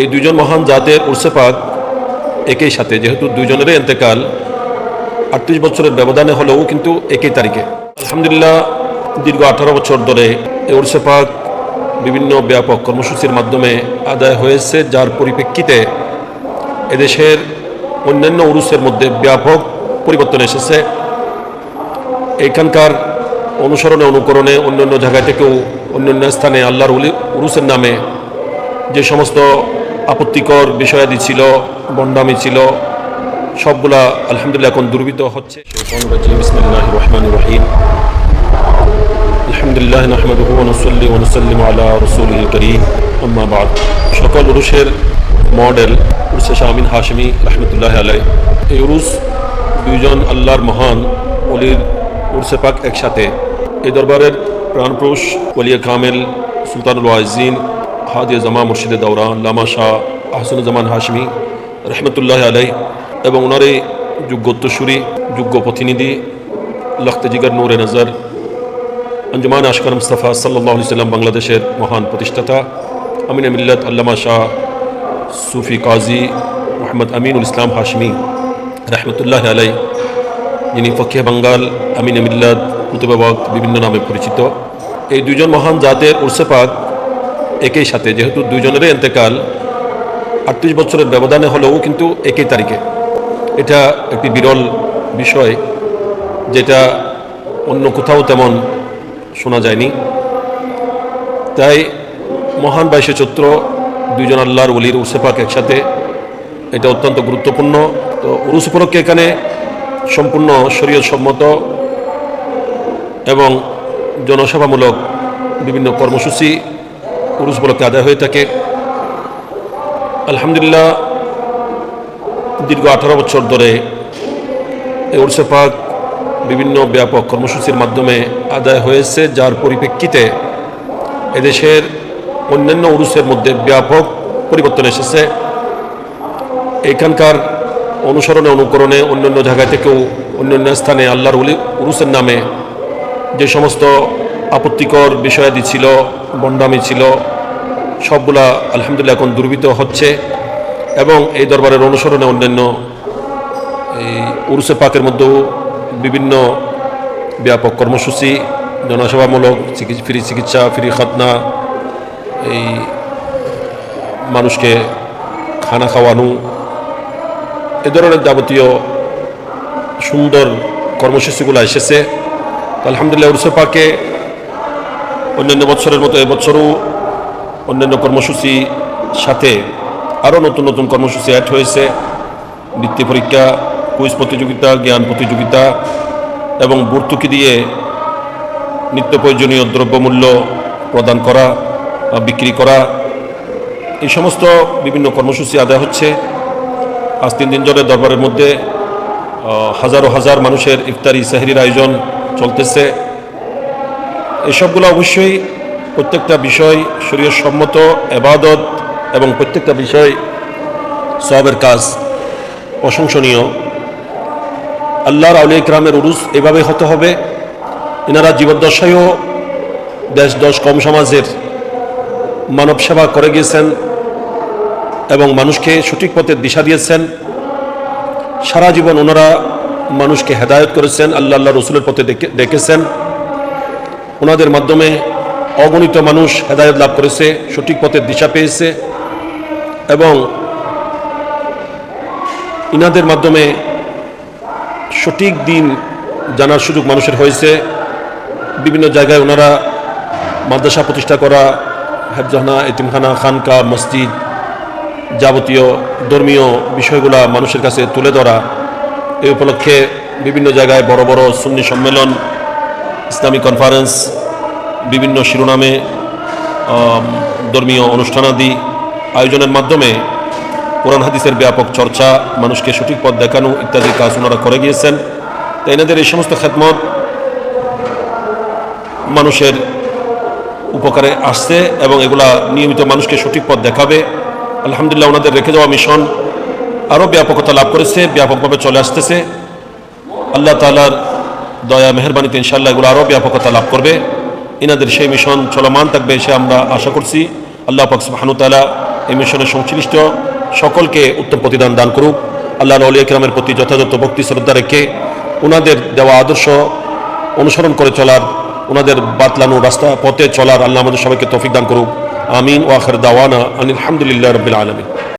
এই দুজন মহান জাতের উর্সে পাক একই সাথে, যেহেতু দুইজনেরই এতেকাল আটত্রিশ বছরের ব্যবধানে হলেও কিন্তু একই তারিখে। আলহামদুলিল্লাহ, দীর্ঘ আঠারো বছর ধরে এই উর্সে পাক বিভিন্ন ব্যাপক কর্মসূচির মাধ্যমে আদায় হয়েছে, যার পরিপ্রেক্ষিতে এদেশের অন্যান্য উরুসের মধ্যে ব্যাপক পরিবর্তন এসেছে। এখানকার অনুসরণে, অনুকরণে অন্যান্য জায়গা থেকেও অন্যান্য স্থানে আল্লাহর উরুসের নামে যে সমস্ত আপত্তিকর বিষয়াদি ছিল বন্ডামি ছিল, সবগুলা আলহামদুলিল্লাহ এখন দুর্বৃত হচ্ছে। আলহামদুলিল্লাহ নাহমাদুহু ওয়া নুসাল্লি ওয়া নুসাল্লিমু আলা রাসূলিল সকল উরুসের মডেল উরুসে শামিন হাশমি রহমতুল্লাহ আলাই এই উরুস দুইজন আল্লাহর মহান অলির উরসে পাক একসাথে। এই দরবারের প্রাণপুরুষ ওলিয়া কামেল সুলতানুল ওয়াজিন হাদিয়া জামা মুর্শিদে দৌরান লামা শাহ আহসানুজ্জামান হাশমি রহমতুল্লাহ আলাই এবং ওনার এই যোগ্যত্বসূরি যোগ্য প্রতিনিধি লখতে জিগার নূরে নজর, আঞ্জুমান আশকার মুস্তাফা সাল্লাহ সাল্লাম বাংলাদেশের মহান প্রতিষ্ঠাতা, আমিন মিল্লত আল্লামা শাহ সুফি কাজী মোহাম্মদ আমিনুল ইসলাম হাশমি রহমতুল্লাহ আলাই যিনি ফকিয়া বাঙ্গাল, আমিন মিল্লাদ কুতুবাবাগ বিভিন্ন নামে পরিচিত। এই দুজন মহান জাতের উর্সে একই সাথে, যেহেতু দুজনেরই এতেকাল, আটত্রিশ বছরের ব্যবধানে হলেও কিন্তু একই তারিখে। এটা একটি বিরল বিষয়, যেটা অন্য কোথাও তেমন শোনা যায়নি। তাই মহান বাইশে চৈত্র দুইজন আল্লাহর ওলির উসেপাক একসাথে এটা অত্যন্ত গুরুত্বপূর্ণ। তো উরুস উপলক্ষে এখানে সম্পূর্ণ শরীয় সম্মত এবং জনসভামূলক বিভিন্ন কর্মসূচি উরুস উপলক্ষে আদায় হয়ে থাকে। আলহামদুলিল্লাহ, দীর্ঘ আঠারো বছর ধরে এই উরসে পাক বিভিন্ন ব্যাপক কর্মসূচির মাধ্যমে আদায় হয়েছে, যার পরিপ্রেক্ষিতে এদেশের অন্যান্য উরুসের মধ্যে ব্যাপক পরিবর্তন এসেছে। এখানকার অনুসরণে, অনুকরণে অন্যান্য জায়গা থেকেও অন্যান্য স্থানে আল্লাহর উলি উরুসের নামে যে সমস্ত আপত্তিকর বিষয়াদি ছিল বন্ডামি ছিল, সবগুলা আলহামদুলিল্লাহ এখন দুর্বৃত হচ্ছে এবং এই দরবারের অনুসরণে অন্যান্য এই উরুসে পাকের মধ্যেও বিভিন্ন ব্যাপক কর্মসূচি জনসভামূলক চিকিৎসা ফ্রি চিকিৎসা, ফ্রি খাতনা, এই মানুষকে খানা খাওয়ানো, এ ধরনের যাবতীয় সুন্দর কর্মসূচিগুলো এসেছে। আলহামদুলিল্লাহ উরসে পাকে অন্যান্য বছরের মতো এবছরও অন্যান্য কর্মসূচি সাথে আরও নতুন নতুন কর্মসূচি অ্যাড হয়েছে। বৃত্তি পরীক্ষা কুইজ প্রতিযোগিতা, জ্ঞান প্রতিযোগিতা এবং ভর্তুকি দিয়ে নিত্য প্রয়োজনীয় দ্রব্যমূল্য প্রদান করা বা বিক্রি করা। এই সমস্ত বিভিন্ন কর্মসূচি আদায় হচ্ছে। আজ তিন দিন ধরে দরবারের মধ্যে হাজারো হাজার মানুষের ইফতারি, সাহরির আয়োজন চলতেছে। এসবগুলো অবশ্যই প্রত্যেকটা বিষয় শরীর সম্মত, এবাদত এবং প্রত্যেকটা বিষয় সবের কাজ প্রশংসনীয়। আল্লাহর আউলিয়া ইকরামের উরুস এভাবে হতে হবে। এনারা জীবদ্দশায়ও দেশ দশ কম সমাজের মানব সেবা করে গিয়েছেন এবং মানুষকে সঠিক পথে দিশা দিয়েছেন। সারা জীবন ওনারা মানুষকে হেদায়ত করেছেন, আল্লাহ আল্লাহ রসুলের পথে ডেকে- ডেকেছেন ওনাদের মাধ্যমে অগণিত মানুষ হেদায়ত লাভ করেছে, সঠিক পথের দিশা পেয়েছে এবং ইনাদের মাধ্যমে সঠিক দিন জানার সুযোগ মানুষের হয়েছে। বিভিন্ন জায়গায় ওনারা মাদ্রাসা প্রতিষ্ঠা করা হেফজানা এতিমখানা, খানকা, মসজিদ যাবতীয় ধর্মীয় বিষয়গুলা মানুষের কাছে তুলে ধরা। এই উপলক্ষে বিভিন্ন জায়গায় বড় বড় সুন্নি সম্মেলন ইসলামী কনফারেন্স বিভিন্ন শিরোনামে ধর্মীয় অনুষ্ঠানাদি আয়োজনের মাধ্যমে কোরআন হাদিসের ব্যাপক চর্চা, মানুষকে সঠিক পথ দেখানো ইত্যাদি কাজ ওনারা করে গিয়েছেন। তাই এনাদের এই সমস্ত খেদমত মানুষের উপকারে আসছে এবং এগুলা নিয়মিত মানুষকে সঠিক পথ দেখাবে। আলহামদুলিল্লাহ ওনাদের রেখে যাওয়া মিশন আরও ব্যাপকতা লাভ করেছে, ব্যাপকভাবে চলে আসতেছে। আল্লাহ তালার দয়া, মেহরবানিতে ইনশাল্লাহ এগুলো আরও ব্যাপকতা লাভ করবে। ইনাদের সেই মিশন চলমান থাকবে সে আমরা আশা করছি। আল্লাহ পাক সুবহানাহু তাআলা এই মিশনের সংশ্লিষ্ট সকলকে উত্তম প্রতিদান দান করুক। আল্লাহ আলী ইকরামের প্রতি যথাযথ ভক্তি, শ্রদ্ধা রেখে ওনাদের দেওয়া আদর্শ অনুসরণ করে চলার ওনাদের বাতলানো রাস্তা পথে চলার আল্লাহ আমাদের সবাইকে তৌফিক দান করুক। আমিন। ওয়াখর দাওয়ানা আনিল আলহামদুলিল্লাহ রবিল আলমী